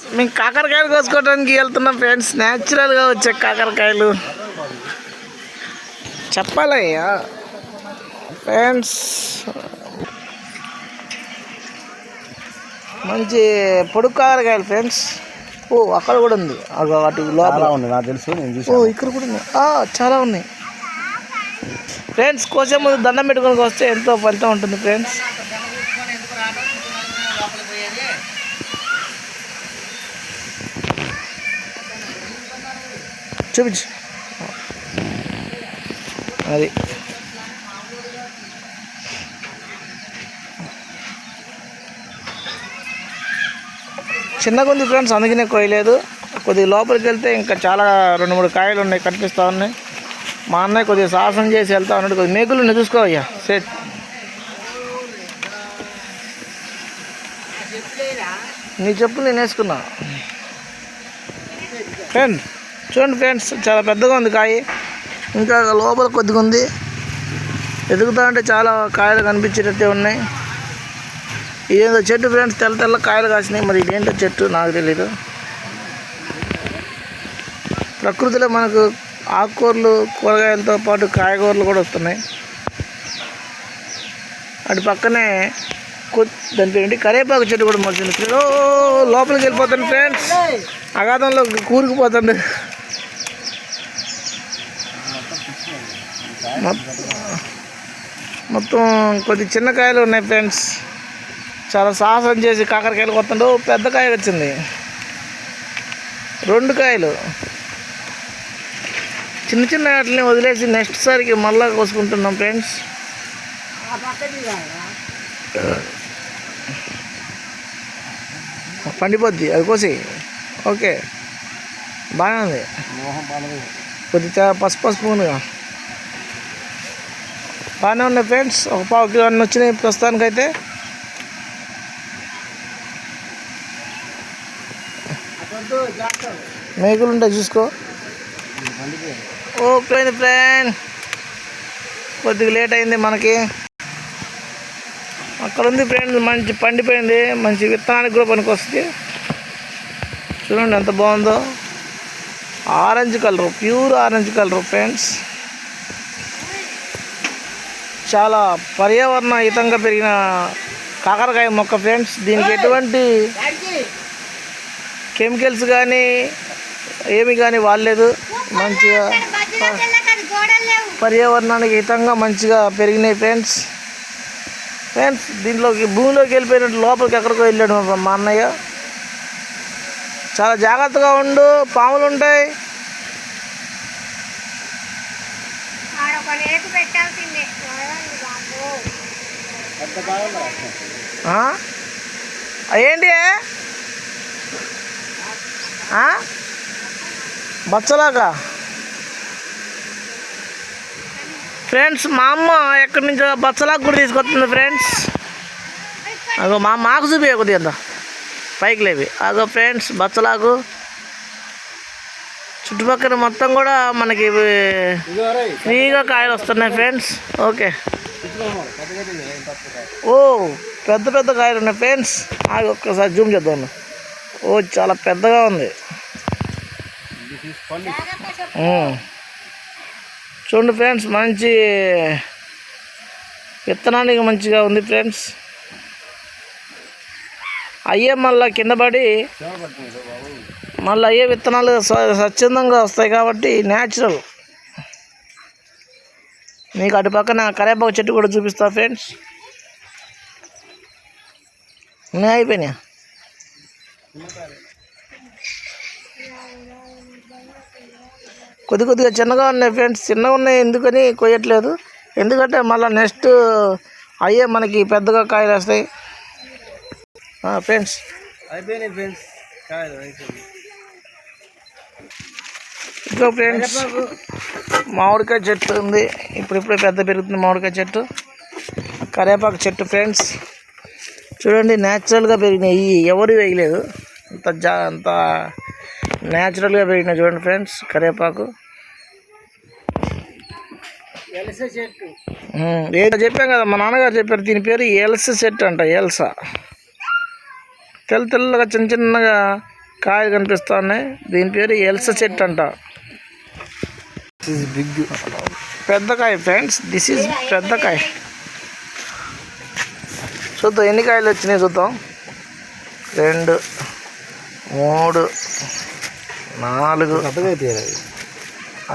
మేము కాకరకాయలు కోసుకోవడానికి వెళ్తున్నాం ఫ్రెండ్స్. న్యాచురల్గా వచ్చే కాకరకాయలు. చెప్పాలయ్యా. ఫ్రెండ్స్ మంచి పొడుగు కాకరకాయలు ఫ్రెండ్స్. ఓ అక్కడ కూడా ఉంది. అటు లోపల. ఉంది నాకు తెలుసు నేను ఓ ఇక్కడ కూడా ఆ, చాలా ఉన్నాయి. ఫ్రెండ్స్ కోసే ముందు దండం పెట్టుకొని వస్తే ఎంతో ఫలితం ఉంటుంది ఫ్రెండ్స్. చూపించు. అది. చిన్నగా ఉంది ఫ్రెండ్స్ అందుకనే కోయలేదు కొద్దిగా లోపలికి వెళ్తే ఇంకా చాలా రెండు మూడు కాయలు ఉన్నాయి కనిపిస్తూ ఉన్నాయి. మా అన్నయ్య కొద్దిగా సాహసం చేసి వెళ్తా ఉన్నాడు. కొద్దిగా మేకులు ఉన్నాయి చూసుకో సెట్. నీ చెప్పు నేను వేసుకున్నా. ఫ్రెండ్ చూడండి ఫ్రెండ్స్ చాలా పెద్దగా ఉంది కాయ. ఇంకా లోపల కొద్దిగా ఉంది. ఎదుగుతా ఉంటే చాలా కాయలు కనిపించేటట్టే ఉన్నాయి. ఇదేందో చెట్టు ఫ్రెండ్స్ తెల్ల తెల్ల కాయలు కాసినాయి. మరి ఇదేంటో చెట్టు నాకు తెలీదు. ప్రకృతిలో మనకు ఆకుకూరలు కూరగాయలతో పాటు కాయగూరలు కూడా వస్తున్నాయి. అటు పక్కనే దాని పేరు కరేపాకు చెట్టు కూడా మొలిచింది. ఓ లోపలికి వెళ్ళిపోతాను ఫ్రెండ్స్. అగాధంలో కూరుకుపోతుంది మొత్తం కొద్ది చిన్న కాయలు ఉన్నాయి ఫ్రెండ్స్. చాలా సాహసం చేసి కాకరకాయలు కొత్తండు పెద్ద కాయ వచ్చింది. రెండు కాయలు. చిన్న చిన్న వాటిని వదిలేసి నెక్స్ట్ సారికి మళ్ళా కోసుకుంటున్నాం ఫ్రెండ్స్. పండిపోద్ది అది కోసి ఓకే. బాగానే ఉంది. కొద్దిగా పసుపు పసుపుగా బాగానే ఉన్నాయి ఫ్రెండ్స్. ఒక పావు కిలో అన్నీ వచ్చినాయి ప్రస్తుతానికైతే. మేకులు ఉంటాయి చూసుకో. Okay friend. కొద్దిగా లేట్ అయింది మనకి. అక్కడ ఉంది ఫ్రెండ్ మంచి పండిపోయింది. మంచి విత్తనానికి కూడా పనికి వస్తుంది చూడండి ఎంత బాగుందో. Orange colour pure orange colour friends. చాలా పర్యావరణ హితంగా పెరిగిన కాకరకాయ మొక్క ఫ్రెండ్స్. దీనికి ఎటువంటి కెమికల్స్ కానీ ఏమి కానీ వాడలేదు. మంచిగా పర్యావరణానికి హితంగా మంచిగా పెరిగినాయి ఫ్రెండ్స్. ఫ్రెండ్స్ దీంట్లోకి భూమిలోకి వెళ్ళిపోయినట్టు లోపలికి ఎక్కడికో వెళ్ళాడు మా- అన్నయ్య. చాలా జాగ్రత్తగా ఉండు పాములు ఉంటాయి ఏంటి? బచ్చలాగా? ఫ్రెండ్స్ మా అమ్మ ఎక్కడి నుంచో బచ్చలాగా కూడా తీసుకొస్తుంది ఫ్రెండ్స్. అగో మా మాకు చూపి కొద్దిగా అంత పైకి లేవి అదో ఫ్రెండ్స్ బచ్చలాకు చుట్టుపక్కల మొత్తం కూడా మనకి ఫ్రీగా కాయలు వస్తున్నాయి ఫ్రెండ్స్. ఓకే. ఓ పెద్ద పెద్ద కాయలు ఉన్నాయి ఫ్రెండ్స్. ఆగి ఒక్కసారి జూమ్ చేద్దాం. ఓ చాలా పెద్దగా ఉంది. చూడండి ఫ్రెండ్స్ మంచి విత్తనానికి మంచిగా ఉంది ఫ్రెండ్స్. అయ్యే మళ్ళీ కింద పడి మళ్ళీ అయ్యే విత్తనాలు స్వచ్ఛందంగా వస్తాయి కాబట్టి న్యాచురల్ మీకు అటు పక్కన కరేపాకు చెట్టు కూడా చూపిస్తా ఫ్రెండ్స్ ఉన్నాయి అయిపోయినా కొద్ది కొద్దిగా చిన్నగా ఉన్నాయి ఫ్రెండ్స్ చిన్నగా ఉన్నాయి ఎందుకని కొయ్యట్లేదు. ఎందుకంటే మళ్ళీ నెక్స్ట్ అయ్యే మనకి పెద్దగా కాయలు వస్తాయి. ఫ్రెండ్స్ అయిపోయినాయి ఫ్రెండ్స్ అయిపోయింది. ఇంకా ఫ్రెండ్స్ మామిడికాయ చెట్టు ఉంది. ఇప్పుడు ఇప్పుడే పెద్ద పెరుగుతుంది మామిడికాయ చెట్టు. కరేపాకు చెట్టు ఫ్రెండ్స్ చూడండి న్యాచురల్గా పెరిగినాయి. ఎవరు వేయలేదు. అంత జా అంత న్యాచురల్గా పెరిగినాయి చూడండి ఫ్రెండ్స్ కరేపాకు. ఎలసే చెట్టు. చెప్పాం కదా మా నాన్నగారు చెప్పారు దీని పేరు ఎల్స సెట్ అంట ఎల్సా. తెల్ల తెల్లగా చిన్న చిన్నగా కాయలు కనిపిస్తా ఉన్నాయి దీని పేరు ఎల్స చెట్టు అంట. బిగ్ పెద్ద కాయ ఫ్రెండ్స్ దిస్ ఈజ్ పెద్ద కాయ. చూద్దాం ఎన్ని కాయలు వచ్చినాయి చూద్దాం. రెండు మూడు నాలుగు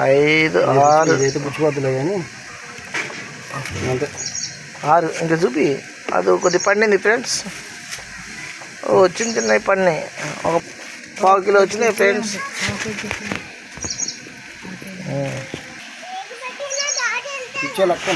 ఐదు ఆరు. పుచ్చిపోతులే కానీ ఆరు ఇంకా చూపి. అది కొద్ది పండింది ఫ్రెండ్స్ ఓ చిన్న చిన్నవి పండినాయి ఒక పావు కిలో వచ్చినాయి ఫ్రెండ్స్. ఇచ్చే లెక్క